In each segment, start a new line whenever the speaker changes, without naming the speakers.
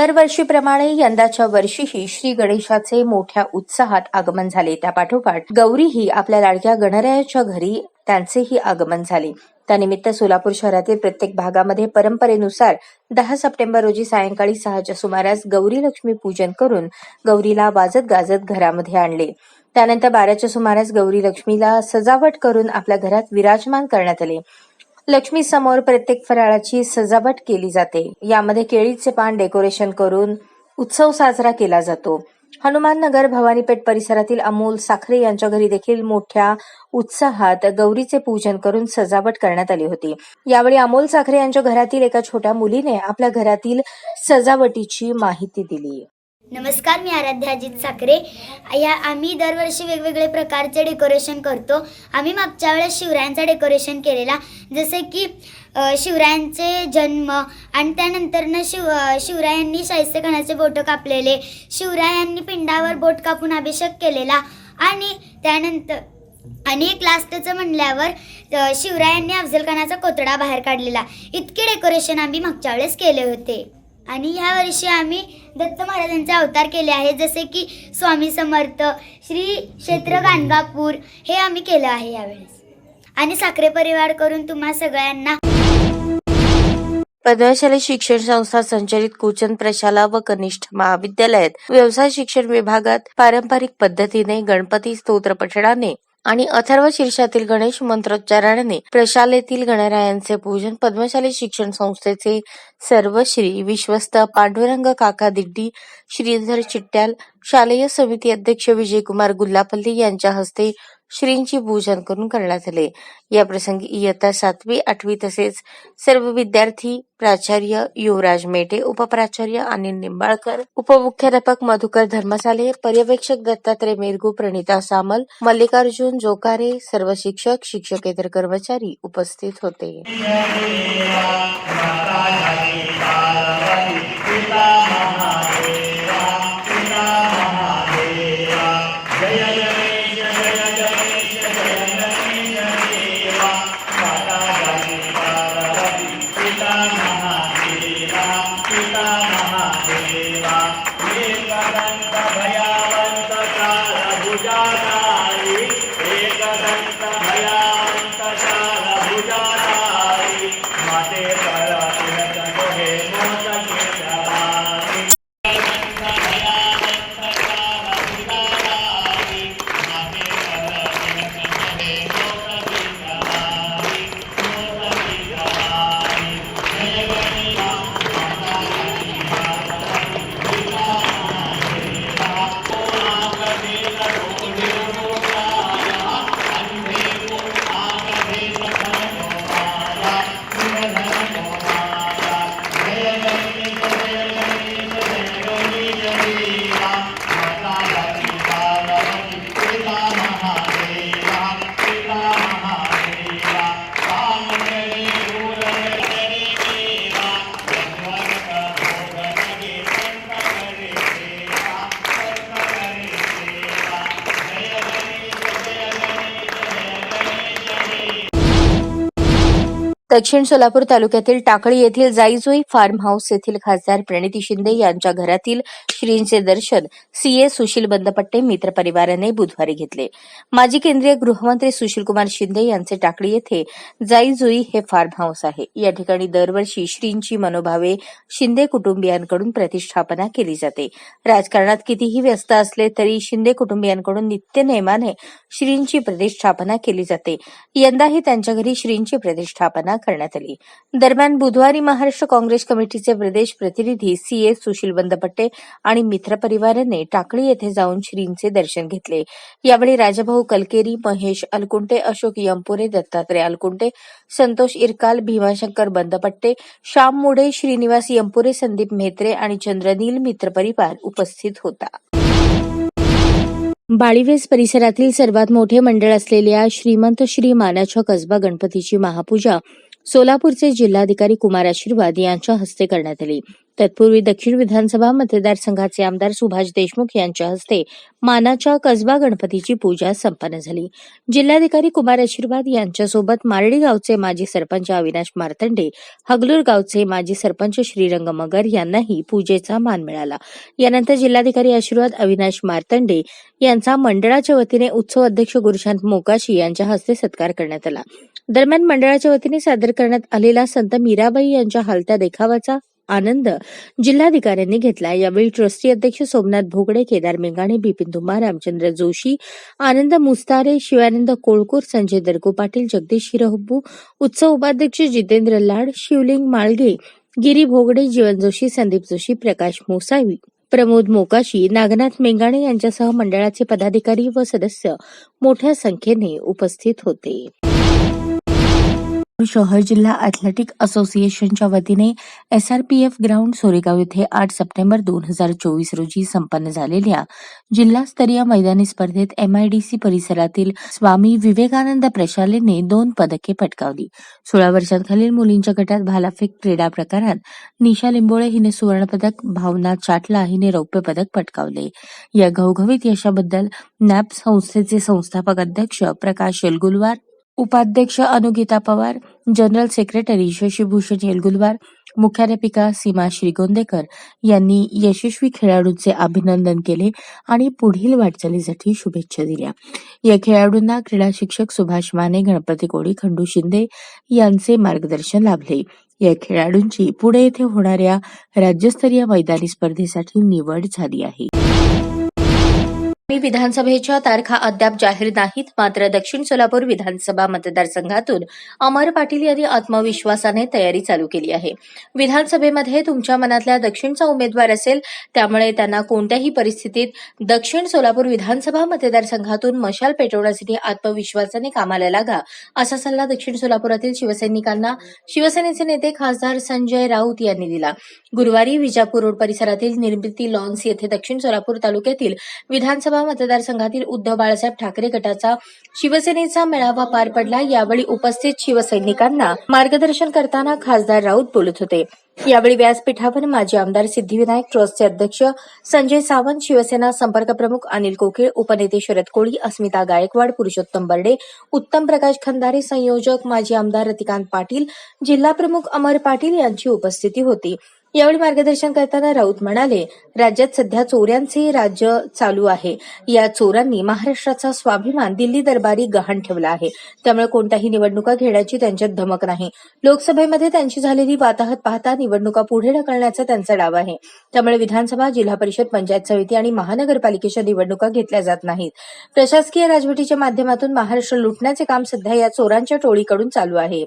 दरवर्षीप्रमाणे यंदाच्या वर्षीही श्री गणेशाचे मोठ्या उत्साहात आगमन झाले. त्यापाठोपाठ गौरीही आपल्या लाडक्या गणरायाच्या घरी त्यांचेही आगमन झाले. त्यानिमित्त सोलापूर शहरातील प्रत्येक भागामध्ये परंपरेनुसार दहा सप्टेंबर रोजी सायंकाळी सहाच्या सुमारास गौरी लक्ष्मी पूजन करून गौरीला वाजत गाजत घरामध्ये आणले. त्यानंतर बाराच्या सुमारास गौरी लक्ष्मीला सजावट करून आपल्या घरात विराजमान करण्यात आले. लक्ष्मी समोर प्रत्येक फराळाची सजावट केली जाते. यामध्ये केळीचे पान डेकोरेशन करून उत्सव साजरा केला जातो. हनुमान नगर भवानीपेठ परिसरातील अमोल साखरे यांच्या घरी देखील मोठ्या उत्साहात गौरीचे पूजन करून सजावट करण्यात आली होती. यावेळी अमोल साखरे यांच्या घरातील एका छोट्या मुलीने आपल्या घरातील सजावटीची माहिती दिली.
नमस्कार मी आराध्या अजित साखरे. या आम्ही दरवर्षी वेगवेगळे प्रकारचे डेकोरेशन करतो. आम्ही मागच्या वेळेस शिवरायांचा डेकोरेशन केलेला. जसे की शिवरायांचे जन्म आणि त्यानंतरनं शिव शिवरायांनी शाहिस्तेखानाचे बोटं कापलेले शिवरायांनी पिंडावर बोट कापून अभिषेक केलेला आणि त्यानंतर आणि एक लास्टचं म्हणल्यावर शिवरायांनी अफजलखानाचा कोतडा बाहेर काढलेला. इतके डेकोरेशन आम्ही मागच्या वेळेस केले होते. आणि ह्या वर्षी आम्ही दत्त महाराजांचे अवतार केले आहेत जसे की स्वामी समर्थ श्री क्षेत्र गाणगापूर हे आम्ही केलं आहे यावेळेस. आणि साखरे परिवार करून तुम्हा सगळ्यांना
पद्मशाली शिक्षण संस्था संचलित कुचन प्रशाला व कनिष्ठ महाविद्यालयात. व्यवसाय शिक्षण विभागात पारंपरिक पद्धतीने गणपती स्तोत्र पठणाने आणि अथर्व शीर्षातील गणेश मंत्रोच्चारणाने प्रशालेतील गणरायांचे पूजन पद्मशाली शिक्षण संस्थेचे सर्वश्री विश्वस्त पांडुरंग काका दिड्डी श्रीधर चिट्ट्याल शालेय समिती अध्यक्ष विजयकुमार गुल्लापल्ली यांच्या हस्ते श्रींची पूजन करून करण्यात आले. या प्रसंगी इयत्ता सातवी आठवी तसेच सर्व विद्यार्थी प्राचार्य युवराज मेटे उपप्राचार्य अनिल निंबाळकर उपमुख्याध्यापक मधुकर धर्मसाले पर्यवेक्षक दत्तात्रय मेरगू प्रणिता सामल मल्लिकार्जुन जोकारे सर्व शिक्षक शिक्षकेतर कर्मचारी उपस्थित होते. दक्षिण सोलापूर तालुक्यातील टाकळी येथील जाईजोई फार्म हाऊस येथील खासदार प्रणिती शिंदे यांच्या घरातील श्रींचे दर्शन सीए सुशील बंदपट्टे मित्र परिवाराने बुधवारी घेतले. माजी केंद्रीय गृहमंत्री सुशीलकुमार शिंदे यांचे टाकळी येथे जाईजुई हे फार्म हाऊस आहे. या ठिकाणी दरवर्षी श्रींची मनोभावे शिंदे कुटुंबियांकडून प्रतिष्ठापना केली जाते. राजकारणात कितीही व्यस्त असले तरी शिंदे कुटुंबियांकडून नित्यनेमाने श्रींची प्रतिष्ठापना केली जाते. यंदाही त्यांच्या घरी श्रींची प्रतिष्ठापना करण्यात आली. दरम्यान बुधवारी महाराष्ट्र काँग्रेस कमिटीचे प्रदेश प्रतिनिधी सी ए सुशील बंदपट्टे आणि मित्रपरिवाराने टाकळी येथे जाऊन श्रींचे दर्शन घेतले. यावेळी राजाभाऊ कलकेरी महेश अलकुंटे अशोक यंपुरे दत्तात्रय अलकुंटे संतोष इरकाल भीमाशंकर बंदपट्टे श्याम मुडे श्रीनिवास यंपुरे संदीप म्हेत्रे आणि चंद्रनील मित्रपरिवार उपस्थित होता. बाळीवेस परिसरातील सर्वात मोठे मंडळ असलेल्या श्रीमंत श्री मानाच्या कसबा गणपतीची महापूजा सोलापूरचे जिल्हाधिकारी कुमार आशीर्वाद यांच्या हस्ते करण्यात आली. तत्पूर्वी दक्षिण विधानसभा मतदारसंघाचे आमदार सुभाष देशमुख यांच्या हस्ते मानाच्या कसबा गणपतीची पूजा संपन्न झाली. जिल्हाधिकारी कुमार आशीर्वाद यांच्यासोबत मारडी गावचे माजी सरपंच अविनाश मार्तंडे हगलूर गावचे माजी सरपंच श्रीरंग मगर यांनाही पूजेचा मान मिळाला. यानंतर जिल्हाधिकारी आशीर्वाद अविनाश मार्तंडे यांचा मंडळाच्या वतीने उत्सव अध्यक्ष गुरुशांत मोकाशी यांच्या हस्ते सत्कार करण्यात आला. दरम्यान मंडळाच्या वतीने सादर करण्यात आलेला संत मीराबाई यांच्या हलत्या देखावाचा आनंद जिल्हाधिकाऱ्यांनी घेतला. यावेळी ट्रस्टी अध्यक्ष सोमनाथ भोगडे केदार मेंगाणे बिपिन धुमार रामचंद्र जोशी आनंद मुस्तारे शिवानंद कोळकूर संजय दरगो पाटील जगदीश हिरहब्बू उत्सव उपाध्यक्ष जितेंद्र लाड शिवलिंग माळगे गिरी भोगडे जीवन जोशी संदीप जोशी प्रकाश मोसावी प्रमोद मोकाशी नागनाथ मेंगाणे यांच्यासह मंडळाचे पदाधिकारी व सदस्य मोठ्या संख्येने उपस्थित होते. शहर जिल्हा अथलेटिक असोसिएशनच्या वतीने S R P F ground Soregaon येथे आठ सप्टेंबर दोन हजार चोवीस रोजी संपन्न झालेल्या जिल्हास्तरीय मैदानी स्पर्धेत एम आय डी सी परिसरातील स्वामी विवेकानंद प्रशालेने दोन पदके पटकावली. सोळा वर्षांखालील मुलींच्या गटात भालाफेक क्रीडा प्रकारात निशा लिंबोळे हिने सुवर्णपदक भावना चाटला हिने रौप्य पदक पटकावले. या घवघवीत यशाबद्दल नॅप संस्थेचे संस्थापक अध्यक्ष प्रकाश येलगुलवार उपाध्यक्ष अनुगीता पवार जनरल सेक्रेटरी शशीभूषण येलगुलवार मुख्याध्यापिका सीमा श्रीगोंदेकर यांनी यशस्वी खेळाडूंचे अभिनंदन केले आणि पुढील वाटचालीसाठी शुभेच्छा दिल्या. या खेळाडूंना क्रीडा शिक्षक सुभाष माने गणपती कोळी खंडू शिंदे यांचे मार्गदर्शन लाभले. या खेळाडूंची पुणे येथे होणाऱ्या राज्यस्तरीय मैदानी स्पर्धेसाठी निवड झाली आहे. विधानसभेच्या तारखा अद्याप जाहीर नाहीत मात्र दक्षिण सोलापूर विधानसभा मतदारसंघातून अमर पाटील यांनी आत्मविश्वासाने तयारी चालू केली आहे. विधानसभेमध्ये तुमच्या मनातल्या दक्षिणचा उमेदवार असेल त्यामुळे त्यांना कोणत्याही परिस्थितीत दक्षिण सोलापूर विधानसभा मतदारसंघातून मशाल पेटवण्यासाठी आत्मविश्वासाने कामाला लागा असा सल्ला दक्षिण सोलापुरातील शिवसैनिकांना शिवसेनेचे नेते खासदार संजय राऊत यांनी दिला. गुरुवारी विजापूर रोड परिसरातील निर्मिती लॉन्स येथे दक्षिण सोलापूर तालुक्यातील विधानसभा लोकसभा मतदारसंघातील उद्धव बाळासाहेब ठाकरे गटाचा शिवसेनेचा मेळावा पार पडला. यावेळी उपस्थित शिवसैनिकांना मार्गदर्शन करताना खासदार राऊत बोलत होते. यावेळी व्यासपीठावर माजी आमदार सिद्धिविनायक ट्रस्टचे अध्यक्ष संजय सावंत शिवसेना संपर्क प्रमुख अनिल कोकीळ उपनेते शरद कोळी अस्मिता गायकवाड पुरुषोत्तम बर्डे उत्तम प्रकाश खंदारे संयोजक माजी आमदार रतिकांत पाटील जिल्हाप्रमुख अमर पाटील यांची उपस्थिती होती. यावेळी मार्गदर्शन करताना राऊत म्हणाले राज्यात सध्या चोऱ्यांचे राज्य चालू आहे. या चोरांनी महाराष्ट्राचा स्वाभिमान दिल्ली दरबारी गहाण ठेवला आहे. त्यामुळे कोणत्याही निवडणुका घेण्याची त्यांच्यात धमक नाही. लोकसभेमध्ये त्यांची झालेली वाताहत पाहता निवडणुका पुढे ढकलण्याचा त्यांचा डाव आहे. त्यामुळे विधानसभा जिल्हा परिषद पंचायत समिती आणि महानगरपालिकेच्या निवडणुका घेतल्या जात नाहीत. प्रशासकीय राजवटीच्या माध्यमातून महाराष्ट्र लुटण्याचे काम सध्या या चोरांच्या टोळीकडून चालू आहे.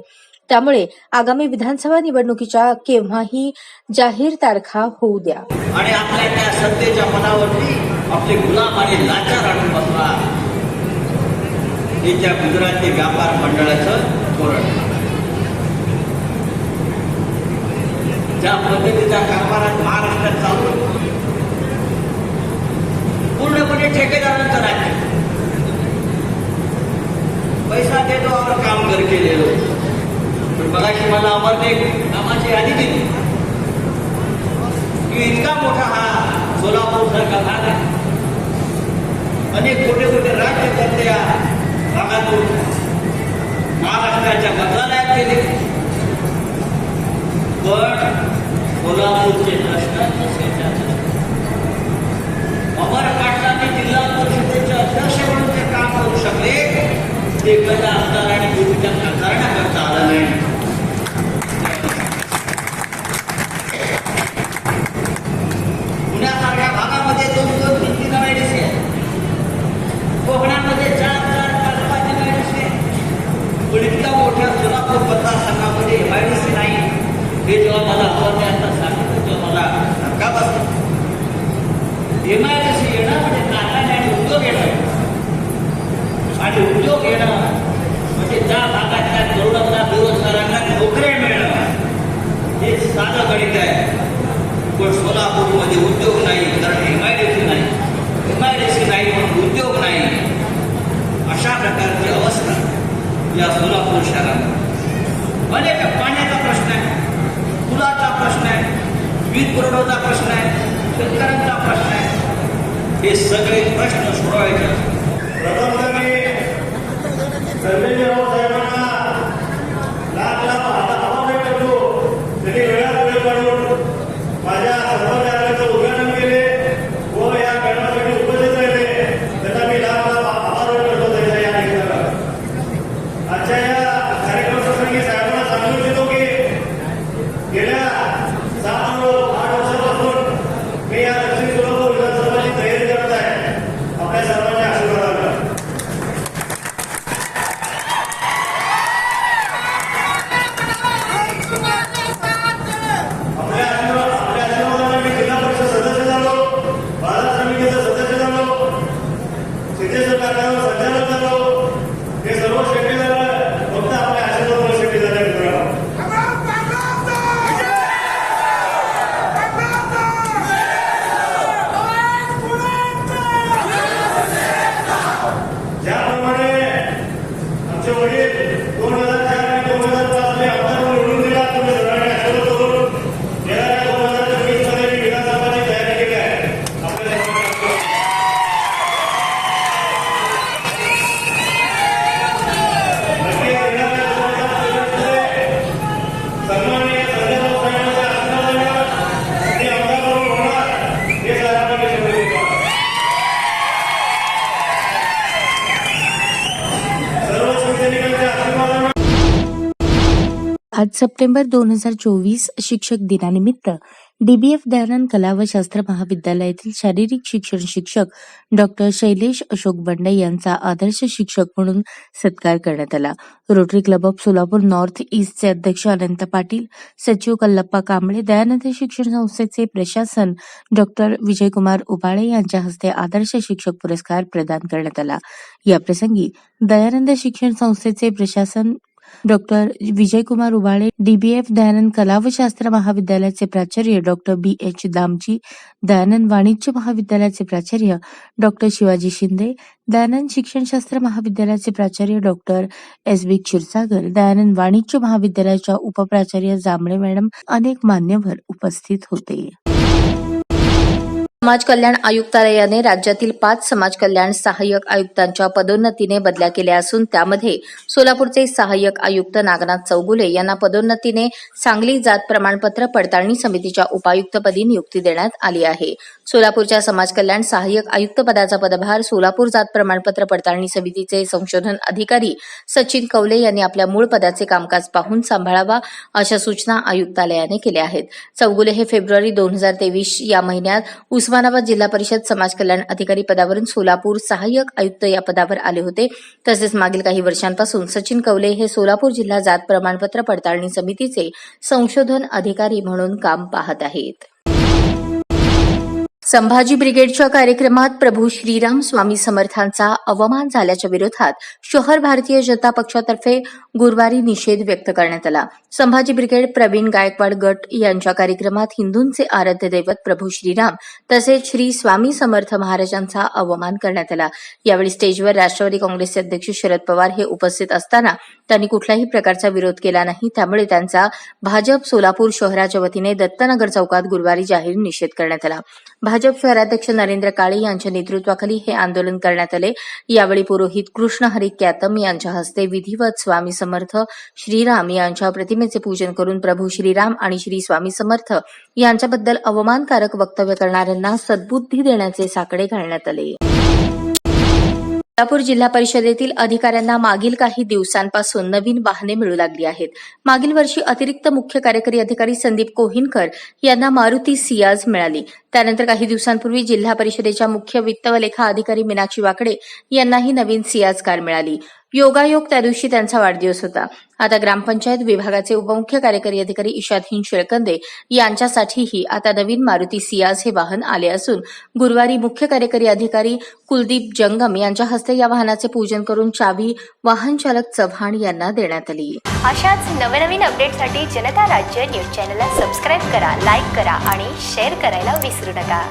त्यामुळे आगामी विधानसभा निवडणुकीच्या केव्हाही जाहीर तारखा होऊ द्या.
आणि आपल्या त्या सत्तेच्या मनावरती आपले गुलाम आणि लाचार आणून बसला हे त्या गुजराती व्यापार मंडळाचं धोरण. ज्या पद्धतीचा कारभारात महाराष्ट्रात चालू आहे, पूर्णपणे ठेकेदारांचं राज्य पैसा देतो आपण काम कर केलेलो पण मगाशी मला कामाची यादी दिली की इतका मोठा हा सोलापूर सारखा भाग आहे. अनेक मोठे मोठे राज्यकर्ते
आज सप्टेंबर दोन हजार चोवीस शिक्षक दिनानिमित्त डीबीएफ दयानंद कला व शास्त्र महाविद्यालयातील शारीरिक शिक्षण शिक्षक डॉक्टर शैलेश अशोक बंडे यांचा आदर्श शिक्षक म्हणून सत्कार करण्यात आला. Rotary Club of Solapur north ईस्टचे अध्यक्ष अनंत पाटील सचिव कल्लप्पा कांबळे दयानंद शिक्षण संस्थेचे प्रशासन डॉक्टर विजयकुमार उबाळे यांच्या हस्ते आदर्श शिक्षक पुरस्कार प्रदान करण्यात आला. याप्रसंगी दयानंद शिक्षण संस्थेचे प्रशासन डॉक्टर विजयकुमार उबाळे डीबीएफ दयानंद कला व शास्त्र महाविद्यालयाचे प्राचार्य doctor B H Damji Dayanand वाणिज्य महाविद्यालयाचे प्राचार्य डॉक्टर शिवाजी शिंदे दयानंद शिक्षणशास्त्र महाविद्यालयाचे प्राचार्य doctor S B Kshirsagar Dayanand वाणिज्य महाविद्यालयाच्या उपप्राचार्य जांभळे मॅडम अनेक मान्यवर उपस्थित होते. समाज कल्याण आयुक्तालयाने राज्यातील पाच समाज कल्याण सहाय्यक आयुक्तांच्या पदोन्नतीने बदल्या केल्या असून त्यामध्ये सोलापूरचे सहाय्यक आयुक्त नागनाथ चौगुले यांना पदोन्नतीने सांगली जात प्रमाणपत्र पडताळणी समितीच्या उपायुक्तपदी नियुक्ती देण्यात आली आहे. सोलापूरच्या समाज कल्याण सहाय्यक आयुक्त पदाचा पदभार सोलापूर जात प्रमाणपत्र पडताळणी समितीचे संशोधन अधिकारी सचिन कवले यांनी आपल्या मूळ पदाचे कामकाज पाहून सांभाळावा अशा सूचना आयुक्तालयाने केल्या आहेत. चौगुले हे फेब्रुवारी दोन हजार तेवीस या महिन्यात उस्मानाबाद जिल्हा परिषद समाज कल्याण अधिकारी पदावरून सोलापूर सहाय्यक आयुक्त या पदावर आले होते. तसेच मागील काही वर्षांपासून सचिन कवले हे सोलापूर जिल्हा जात प्रमाणपत्र पडताळणी समितीचे संशोधन अधिकारी म्हणून काम पाहत आहेत. संभाजी ब्रिगेडच्या कार्यक्रमात प्रभू श्रीराम स्वामी समर्थांचा अवमान झाल्याच्या विरोधात शहर भारतीय जनता पक्षातर्फे गुरुवारी निषेध व्यक्त करण्यात आला. संभाजी ब्रिगेड प्रवीण गायकवाड गट यांच्या कार्यक्रमात हिंदूंचे आराध्य दैवत प्रभू श्रीराम तसेच श्री स्वामी समर्थ महाराजांचा अवमान करण्यात आला. यावेळी स्टेजवर राष्ट्रवादी काँग्रेसचे अध्यक्ष शरद पवार हे उपस्थित असताना त्यांनी कुठल्याही प्रकारचा विरोध केला नाही. त्यामुळे त्यांचा भाजप सोलापूर शहराच्या वतीने दत्तनगर चौकात गुरुवारी जाहीर निषेध करण्यात आला. भाजप शहराध्यक्ष नरेंद्र काळे यांच्या नेतृत्वाखाली हे आंदोलन करण्यात आले. यावेळी पुरोहित कृष्ण हरी क्यातम यांच्या हस्ते विधिवत स्वामी समर्थ श्रीराम यांच्या प्रतिमेचे पूजन करून प्रभू श्रीराम आणि श्री स्वामी समर्थ यांच्याबद्दल अवमानकारक वक्तव्य करणाऱ्यांना सद्बुद्धी देण्याचे साकडे घालण्यात आले. सोलापूर जिल्हा परिषदेतील अधिकाऱ्यांना मागील काही दिवसांपासून नवीन वाहने मिळू लागली आहेत. मागील वर्षी अतिरिक्त मुख्य कार्यकारी अधिकारी संदीप कोहिनकर यांना मारुती सियाज मिळाली. त्यानंतर काही दिवसांपूर्वी जिल्हा परिषदेच्या मुख्य वित्त व लेखा अधिकारी मीनाक्षी वाकडे यांनाही नवीन सियाज कार मिळाली. योगायोग त्या दिवशी त्यांचा वाढदिवस होता. आता ग्रामपंचायत विभागाचे उपमुख्य कार्यकारी अधिकारी इशादहीन शेळकंदे यांच्यासाठीही आता नवीन मारुती सियाज हे वाहन आले असून गुरुवारी मुख्य कार्यकारी अधिकारी कुलदीप जंगम यांच्या हस्ते या वाहनाचे पूजन करून चावी वाहन चालक चव्हाण यांना देण्यात आली.
अशाच नवनवीन अपडेटसाठी जनता राज्य न्यूज चॅनलला सबस्क्राईब करा लाईक करा आणि शेअर करायला विसरू नका.